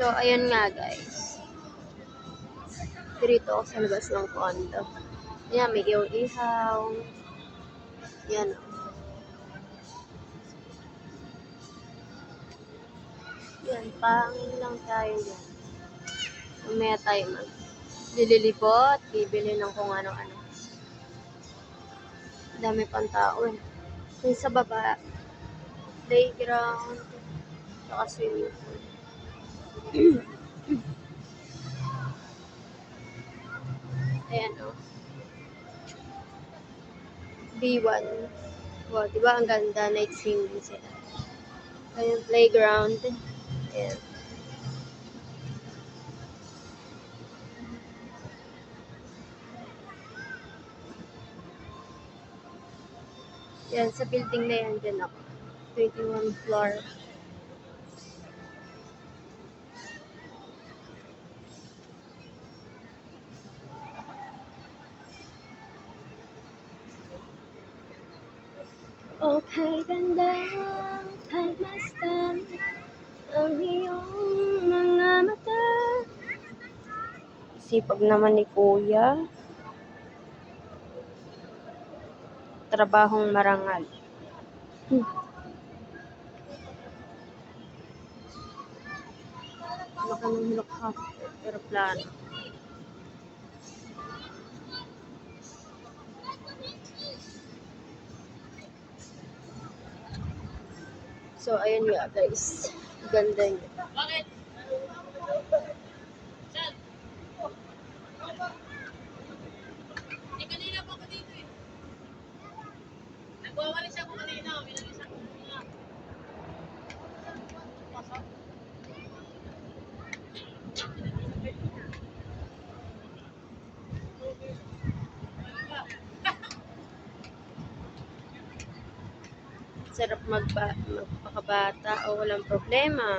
So, ayun nga guys. Dito ako sa labas ng condo. Yan, may ihaw-ihaw. Yan. oh. Yan, pangin lang tayo yan. Umaya tayo mag lililibot, bibili ng kung ano-ano. Dami pang tao eh. Yung sa baba, playground, saka swimming pool. Ayan o. Oh. B1. Wow, di ba ang ganda? Night swimming sila. Ayan, playground. Ayan. Yan, sa building na yan dyan ako. 21 floor. Okay, ganda, pagmasdan ang iyong mga mata. Sipag naman ni Kuya. Trabahong marangal. Hmm. Baka ng helicopter, aeroplano. So, ayun nga guys. Ganda niya. Bakit? Saan? Eh, kanina pa ako dito eh. Nagwawalis ako kanina. Minalis ako kanina. Pasok. Sarap magba magpakabata o walang problema.